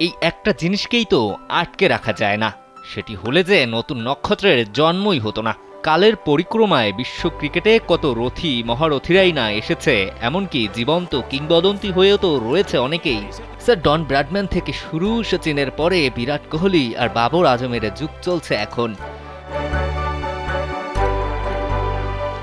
এই একটা জিনিসকেই তো আটকে রাখা যায় না। সেটি হলে যে নতুন নক্ষত্রের জন্মই হতো না। কালের পরিক্রমায় বিশ্ব ক্রিকেটে কত রথী, মহারথীরাই না এসেছে, এমনকি জীবন্ত কিংবদন্তি হয়েও তো রয়েছে অনেকেই। স্যার, ডন ব্র্যাডম্যান থেকে শুরু সচিনের পরে বিরাট কোহলি আর বাবর আজমের যুগ চলছে এখন।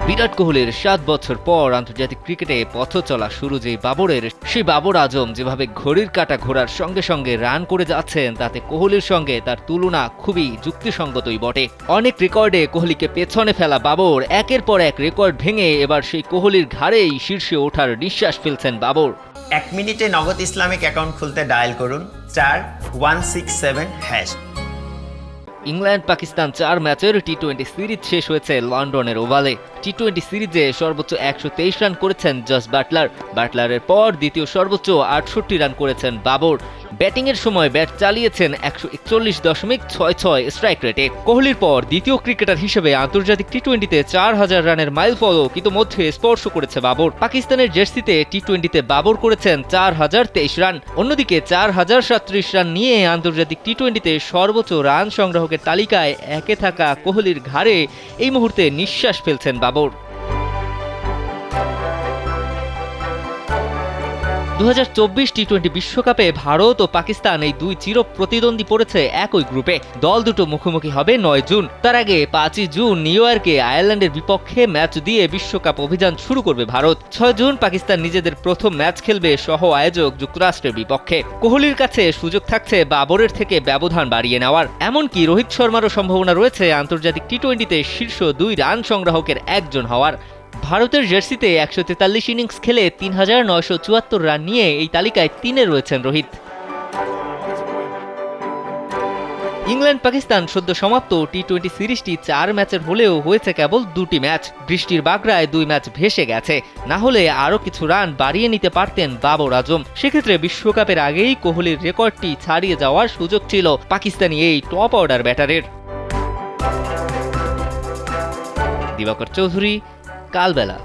বিরাট কোহলির সাত বছর পর আন্তর্জাতিক ক্রিকেটে পথ চলা শুরু যে বাবরের, সেই বাবর আজম যেভাবে ঘড়ির কাটা ঘোরার সঙ্গে সঙ্গে রান করে যাচ্ছেন, তাতে কোহলির সঙ্গে তার তুলনা খুবই যুক্তিসঙ্গতই বটে। অনেক রেকর্ডে কোহলিকে পেছনে ফেলা বাবর, একের পর এক রেকর্ড ভেঙে এবার সেই কোহলির ঘাড়েই শীর্ষে ওঠার নিঃশ্বাস ফেলছেন বাবর। এক মিনিটে নগদ ইসলামিক অ্যাকাউন্ট খুলতে ডায়াল করুন, চার one six seven hash England, Pakistan চার ম্যাচের টি টোয়েন্টি সিরিজ শেষ হয়েছে লন্ডনের ওভালে। টি টোয়েন্টি সিরিজে সর্বোচ্চ একশো তেইশ রান করেছেন জস বাটলার। বাটলারের পর দ্বিতীয় সর্বোচ্চ আটষট্টি রান করেছেন বাবর। ব্যাটিংয়ের সময় ব্যাট চালিয়েছেন একশো একচল্লিশ দশমিক ছয় ছয় স্ট্রাইক রেটে। কোহলির পর দ্বিতীয় ক্রিকেটার হিসেবে আন্তর্জাতিক টি টোয়েন্টিতে চার হাজার রানের মাইল ফলক ইতোমধ্যে স্পর্শ করেছে বাবর। পাকিস্তানের জার্সিতে টি টোয়েন্টিতে বাবর করেছেন চার হাজার তেইশ রান। অন্যদিকে চার হাজার সাত্রিশ রান নিয়ে আন্তর্জাতিক টি টোয়েন্টিতে সর্বোচ্চ রান সংগ্রাহকের তালিকায় একে থাকা কোহলির ঘাড়ে এই মুহূর্তে নিঃশ্বাস ফেলছেন বাবর। দু টি টোয়েন্টি বিশ্বকাপে ভারত ও পাকিস্তান এই দুই চির প্রতিদ্বন্দ্বী পড়েছে একই গ্রুপে। দল দুটো মুখোমুখি হবে নয় জুন। তার আগে পাঁচই জুন নিউ ইয়র্কে আয়ারল্যান্ডের বিপক্ষে ম্যাচ দিয়ে বিশ্বকাপ অভিযান শুরু করবে ভারত। ছয় জুন পাকিস্তান নিজেদের প্রথম ম্যাচ খেলবে সহ আয়োজক যুক্তরাষ্ট্রের বিপক্ষে। কোহলির কাছে সুযোগ থাকছে বাবরের থেকে ব্যবধান বাড়িয়ে নেওয়ার। এমনকি রোহিত শর্মারও সম্ভাবনা রয়েছে আন্তর্জাতিক টি টোয়েন্টিতে শীর্ষ দুই রান সংগ্রাহকের একজন হওয়ার। ভারতের জার্সিতে একশো তেতাল্লিশ ইনিংস খেলে তিন হাজার নয়শো চুয়াত্তর রান নিয়ে এই তালিকায় তিনে রয়েছেন রোহিত। ইংল্যান্ড পাকিস্তান সদ্য সমাপ্ত টি টোয়েন্টি সিরিজটি চার ম্যাচের হলেও হয়েছে কেবল দুটি ম্যাচ। বৃষ্টির বাগড়ায় দুই ম্যাচ ভেসে গেছে। না হলে আরও কিছু রান বাড়িয়ে নিতে পারতেন বাবর আজম। সেক্ষেত্রে বিশ্বকাপের আগেই কোহলির রেকর্ডটি ছাড়িয়ে যাওয়ার সুযোগ ছিল পাকিস্তানি এই টপ অর্ডার ব্যাটারের। দিবাকর চৌধুরী কালবেলা।